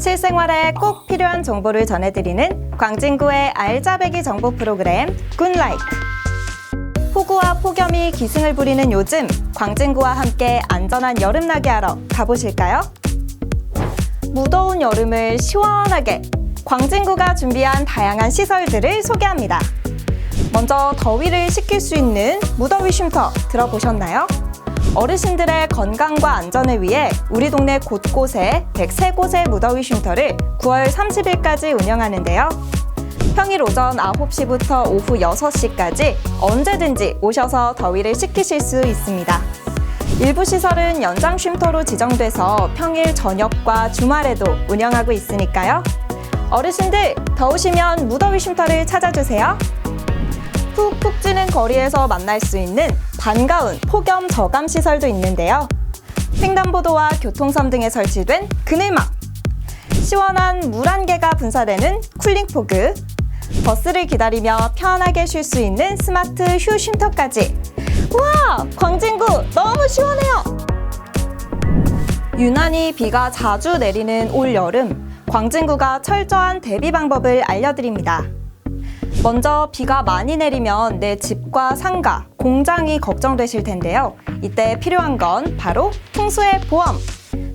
실생활에 꼭 필요한 정보를 전해드리는 광진구의 알짜배기 정보 프로그램 굿라이트. 폭우와 폭염이 기승을 부리는 요즘 광진구와 함께 안전한 여름나기 하러 가보실까요? 무더운 여름을 시원하게 광진구가 준비한 다양한 시설들을 소개합니다. 먼저 더위를 식힐 수 있는 무더위 쉼터 들어보셨나요? 어르신들의 건강과 안전을 위해 우리 동네 곳곳에 103곳의 무더위 쉼터를 9월 30일까지 운영하는데요. 평일 오전 9시부터 오후 6시까지 언제든지 오셔서 더위를 식히실 수 있습니다. 일부 시설은 연장 쉼터로 지정돼서 평일 저녁과 주말에도 운영하고 있으니까요. 어르신들 더우시면 무더위 쉼터를 찾아주세요. 푹푹 찌는 거리에서 만날 수 있는 반가운 폭염 저감 시설도 있는데요. 횡단보도와 교통섬 등에 설치된 그늘막, 시원한 물 한 개가 분사되는 쿨링 포그, 버스를 기다리며 편하게 쉴 수 있는 스마트 휴 쉼터까지. 우와! 광진구 너무 시원해요! 유난히 비가 자주 내리는 올 여름, 광진구가 철저한 대비 방법을 알려드립니다. 먼저 비가 많이 내리면 내 집과 상가, 공장이 걱정되실 텐데요. 이때 필요한 건 바로 풍수의 보험.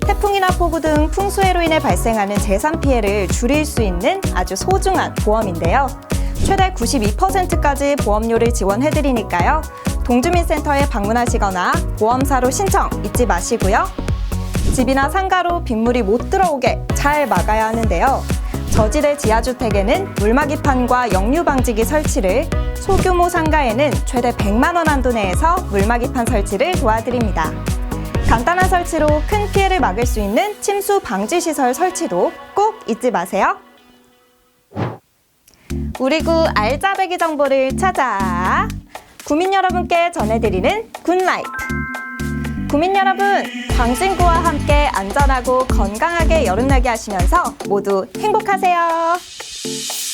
태풍이나 폭우 등 풍수해로 인해 발생하는 재산 피해를 줄일 수 있는 아주 소중한 보험인데요. 최대 92%까지 보험료를 지원해드리니까요. 동주민센터에 방문하시거나 보험사로 신청 잊지 마시고요. 집이나 상가로 빗물이 못 들어오게 잘 막아야 하는데요. 저지대 지하주택에는 물막이판과 역류 방지기 설치를, 소규모 상가에는 최대 100만 원 한도 내에서 물막이판 설치를 도와드립니다. 간단한 설치로 큰 피해를 막을 수 있는 침수 방지 시설 설치도 꼭 잊지 마세요. 우리 구 알짜배기 정보를 찾아 구민 여러분께 전해드리는 굿라이트. 구민 여러분, 광진구와 함께 안전하고 건강하게 여름나기 하시면서 모두 행복하세요.